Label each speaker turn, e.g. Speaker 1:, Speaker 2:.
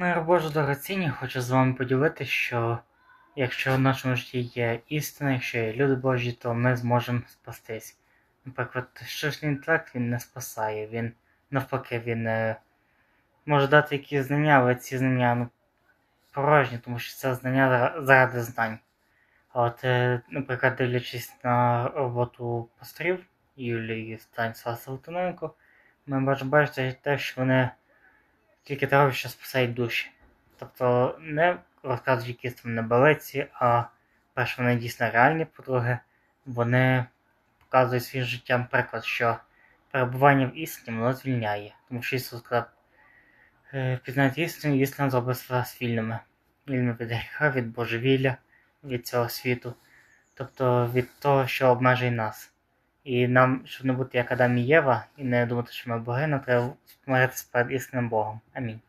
Speaker 1: Мир Боже дорогоцінні, хочу з вами поділитися, що якщо в нашому житті є істина, якщо є люди Божі, то ми зможемо спастись. Наприклад, штучний інтелект він не спасає, він навпаки, він е, може дати якісь знання, але ці знання ну, порожні, тому що це знання заради знань. А от, е, наприклад, дивлячись на роботу пасторів Юлії Станіслава Литвиненко, ми можемо бачити те, що вони тільки роблять, що спасають душі. Тобто не розказують якісь там небелиці, а перше, вони дійсно реальні, по-друге, вони показують своїм життям приклад, що перебування в істині воно звільняє. Тому що Ісус сказав, «Е, пізнайте істину, істина зробить вас вільними. Вільними від гріха, від божевілля, від цього світу. Тобто від того, що обмежує нас. І нам, щоб не бути як Адам і Єва, і не думати, що ми боги, нам треба смиритися перед істинним Богом. Амінь.